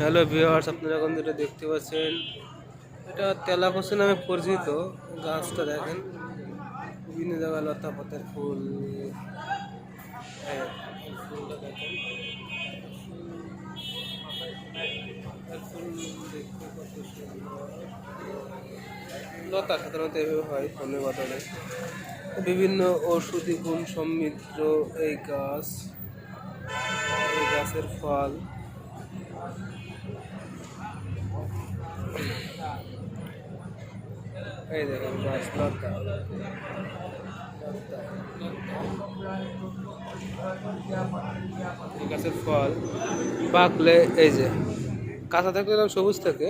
Hello viewers, আপনারা এখন যেটা দেখতে পাচ্ছেন, এটা তেলাকসি নামে পরিচিত গাছটা দেখেন। বিভিন্ন জায়গায় লতা পাতার ফুল হ্যাঁ। লতা সাধারণত এভাবে হয় ফোনে বাতালে বিভিন্ন ঔষধি গুণ সমৃদ্ধ এই গাছ, এই গাছের ফল। এই দেখেন গাছ লতা গাছের ফল। পাকলে এই যে, কাঁচা থাকলে সবুজ থাকে,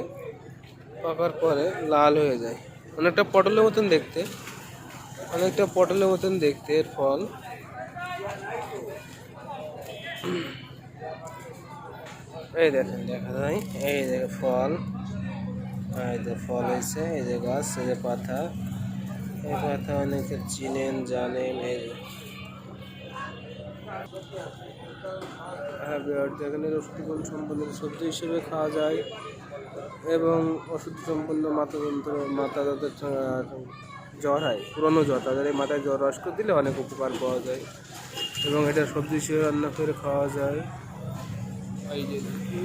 পাকার পরে লাল হয়ে যায়। অনেকটা পটলের মতন দেখতে, অনেকটা পটলের মতন দেখতে এর ফল। এই দেখেন, দেখা যায়। এই যে ফল। এই যে ফল হয়েছে এই যে গাছ এই যে পাতা। এই পাতা অনেকে চিনেন জানেন এই যে। হ্যাঁ বিরাট দেখেন ওষুধ গুণ সম্পন্ন সবজি হিসেবে খাওয়া যায় এবং ওষুধ সম্পন্ন মাথা যন্ত্র মাথা যাদের জ্বর হয় পুরনো জ্বর। তাদের এই মাথায় জ্বর রস করে দিলে অনেক উপকার পাওয়া যায় এবং এটা সবজি হিসেবে রান্না করে খাওয়া যায়। এই যে দেখি।